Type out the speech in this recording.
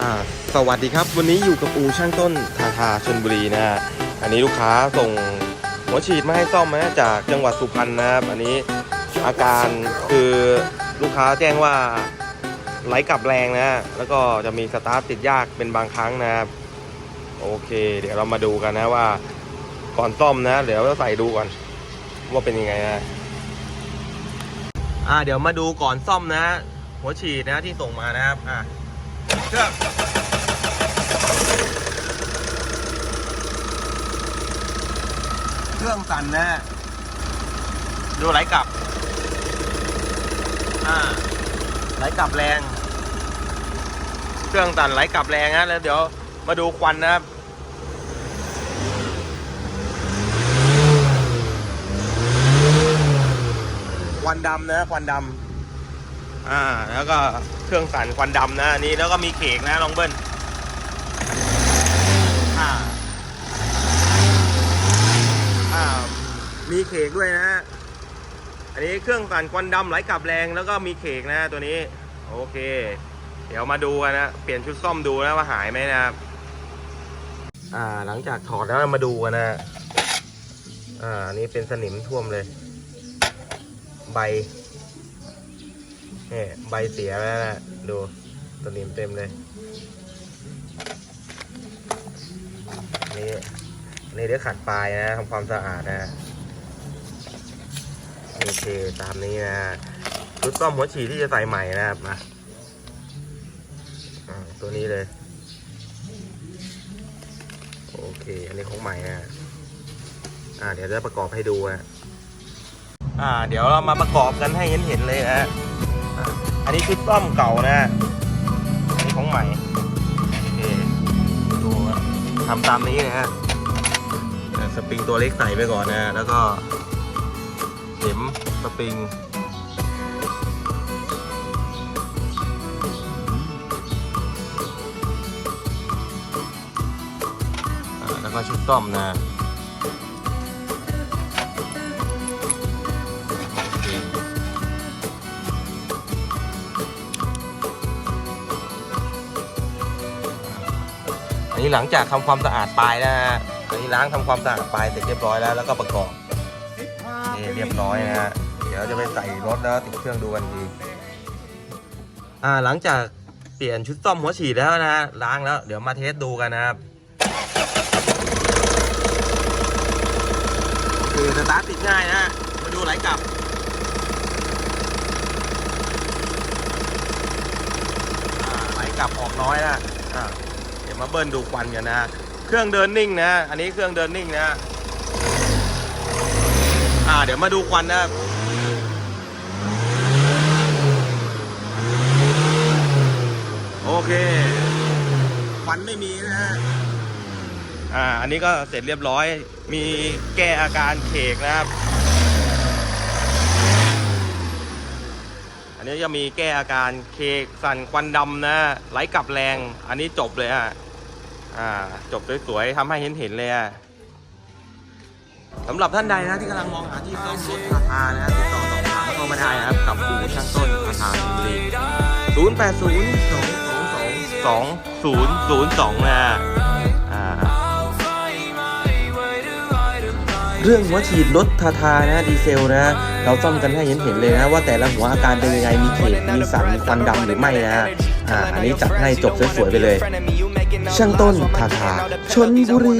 อ่าสวัสดีครับวันนี้อยู่กับอูช่างต้นทาทาชนบุรีนะฮะอันนี้ลูกค้าส่งหัวฉีดมาให้ซ่อมนะจากจังหวัดสุพรรณนะครับอันนี้อาการคือลูกค้าแจ้งว่าไหลกลับแรงนะฮะแล้วก็จะมีสตาร์ทติดยากเป็นบางครั้งนะครับโอเค เดี๋ยวเรามาดูกันนะว่า ก่อนซ่อมนะ เดี๋ยวเราใส่ดูก่อน ว่าเป็นยังไงนะอ่าเดี๋ยวมาดูก่อนซ่อมนะ หัวฉีดนะที่ส่งมานะครับอ่า เครื่องเครื่องสั่นนะดูไหลกลับ อ่า ไหลกลับแรง เครื่องสั่นไหลกลับแรงนะแล้วเดี๋ยวมาดูควันนะครับควันดำนะควันดำ อ่าแล้วก็เครื่องสั่นควันดำนะอันนี้แล้วก็มีเขกนะลองเบิ้ลอ่าอ่ามีเขกด้วยนะ อันนี้เครื่องสั่นควันดำไหลกลับแรงแล้วก็มีเขกนะตัวนี้ โอเค เดี๋ยวมาดูกันนะ เปลี่ยนชุดซ่อมดูนะว่าหายไหมนะครับอ่าหลังจากถอดแล้วมาดูกันนะอ่านี่เป็นสนิมท่วมเลย ใบ นี่ใบเสียแล้วนะดูตัวนิมเต็มเลย นี่นี่เดี๋ยวขัดปลายนะทำความสะอาดนะโอเคตามนี้นะชุดซ่อมหัวฉีดที่จะใส่ใหม่นะครับมาตัวนี้เลย โอเค อันนี้ของใหม่นะอ่า เดี๋ยวจะประกอบให้ดูนะอ่า เดี๋ยวเรามาประกอบกันให้เห็นเห็นเลยนะ อันนี้ชุดซ่อมเก่านะอันนี้ของใหม่โอเคดูทำตามนี้นะฮะสปริงตัวเล็กใส่ไปก่อนนะ แล้วก็เข็มสปริงแล้วก็ชุดซ่อมนะ นี้หลังจากทำความสะอาดปลายแล้วนะฮะอันนี้ล้างทำความสะอาดปลายเสร็จเรียบร้อยแล้วแล้วก็ประกอบนี่เรียบร้อยนะฮะเดี๋ยวจะไปใส่รถแล้วติดเครื่องดูกันดีอ่าหลังจากเปลี่ยนชุดซ่อมหัวฉีดแล้วนะฮะล้างแล้ว เดี๋ยวมาเทสดูกันนะครับคือสตาร์ทติดง่ายนะฮะมาดูไหลกลับไหลกลับออกน้อยนะอ่า ดี๋ยวมาเบิ้ลดูควันกันนะเครื่องเดินนิ่งนะ อันนี้เครื่องเดินนิ่งนะอ่าเดี๋ยวมาดูควันนะโอเคควันไม่มีนะฮะอ่าอันนี้ก็เสร็จเรียบร้อยมีแก้อาการเขกนะครับ นนี้จะมีแก้อาการเคสั่นควันดำนะไหลกลับแรง อันนี้จบเลยอะอ่าจบสวยๆทำให้เห็นเห็นๆเลยอะสำหรับท่านใดนะที่กำลังมองหาที่ซ่อมรถราคานะติดต่อสอบถามเข้ามาได้นะครับกับอูช่างต้นราคาชลบุรี0 8 0 2 2 2 2 0 0 2นะอ่าเรื่องหัวฉีดรถทาทานะดีเซลนะ เราซ่อมกันให้เห็นเห็นเลยนะว่าแต่ละหัวอาการเป็นยังไงมีเขตมีสันมีควันดำหรือไม่นะฮะอ่าอันนี้จัดให้จบสวยๆไปเลย ช่างต้นทาทาชนบุรี